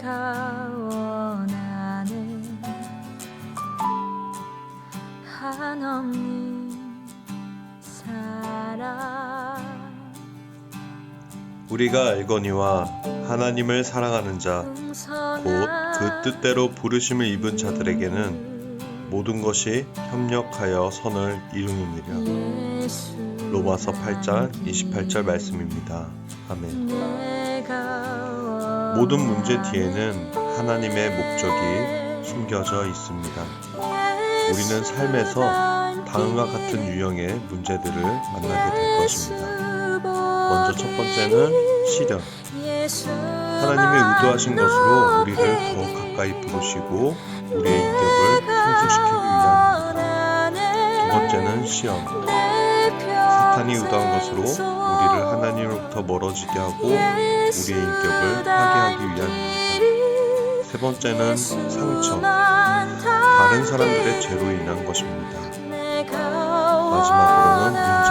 내가 원하는 한없는 사랑 우리가 알거니와 하나님을 사랑하는 자 곧 그 뜻대로 부르심을 입은 자들에게는 모든 것이 협력하여 선을 이루느니라. 로마서 8장 28절 말씀입니다. 아멘. 모든 문제 뒤에는 하나님의 목적이 숨겨져 있습니다. 우리는 삶에서 다음과 같은 유형의 문제들을 만나게 될 것입니다. 먼저 첫 번째는 시련. 하나님의 의도하신 것으로 우리를 더 가까이 부르시고 우리의 인격을 위함입니다. 두 번째는 시험. 사탄이 의도한 것으로 우리를 하나님으로부터 멀어지게 하고 우리의 인격을 파괴하기 위함입니다. 세 번째는 상처. 다른 사람들의 죄로 인한 것입니다. 마지막으로는 문제.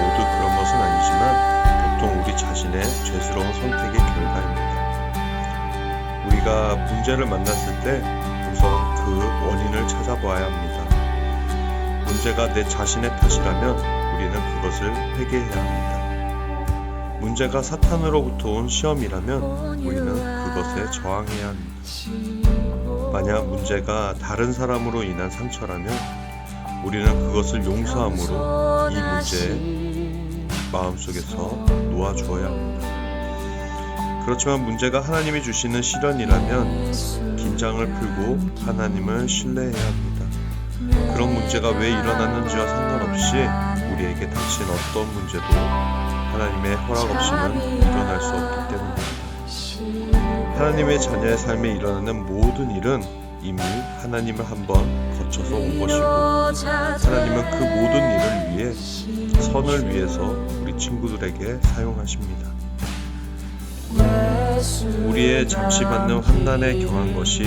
모두 그런 것은 아니지만 보통 우리 자신의 죄스러운 선택의 결과입니다. 우리가 문제를 만났을 때 우선 그 원인을 찾아봐야 합니다. 문제가 내 자신의 탓이라면 우리는 그것을 회개해야 합니다. 문제가 사탄으로부터 온 시험이라면 우리는 그것에 저항해야 합니다. 만약 문제가 다른 사람으로 인한 상처라면 우리는 그것을 용서함으로 이 문제에 마음속에서 놓아주어야 합니다. 그렇지만 문제가 하나님이 주시는 시련이라면 긴장을 풀고 하나님을 신뢰해야 합니다. 그런 문제가 왜 일어났는지와 상관없이 우리에게 닥친 어떤 문제도 하나님의 허락 없이는 일어날 수 없기 때문입니다. 하나님의 자녀의 삶에 일어나는 모든 일은 이미 하나님을 한번 거쳐서 온 것이고 하나님은 그 모든 일을 위해 선을 위해서 우리 친구들에게 사용하십니다. 우리의 잠시 받는 환난에 경한 것이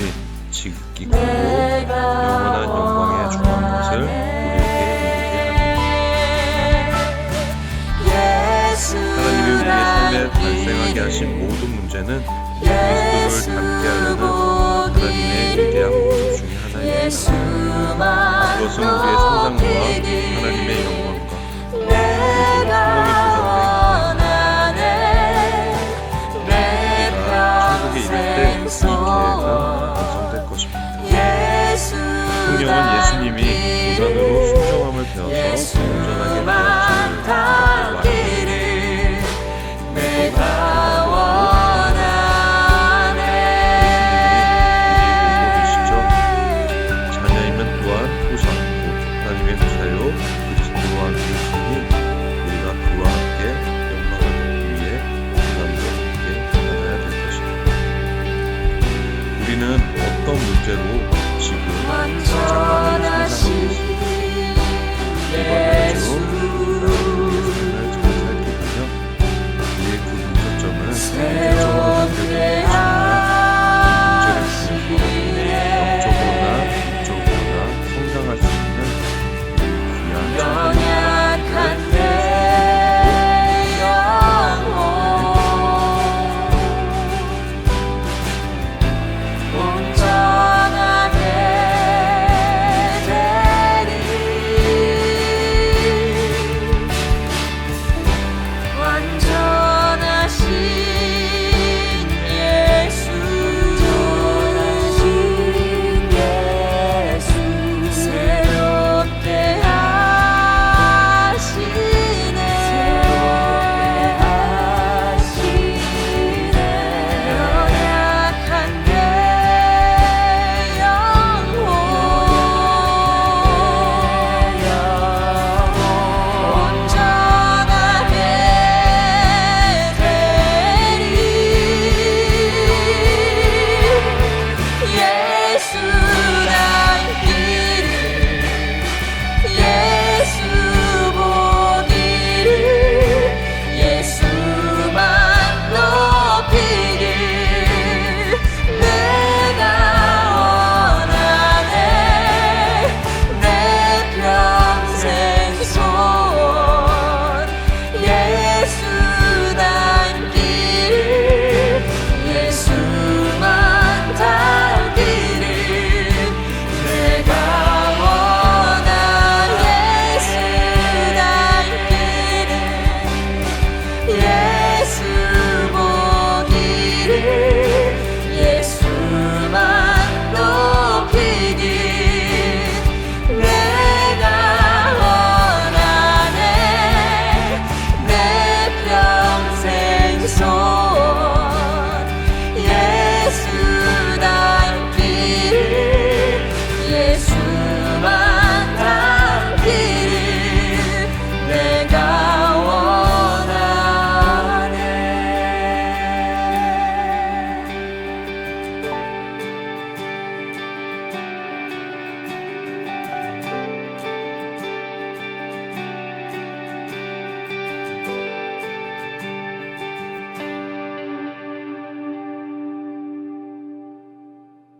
지극히 크고 영원한 영광에 중한 것을 우리에게 이루게. 하나님이 우리의 삶에 발생하게 하신 모든 문제는 그리스도를 닮게 하려는 하나님의 위대한 목적 중에 하나입니다. 그것은 지금 성장하고 있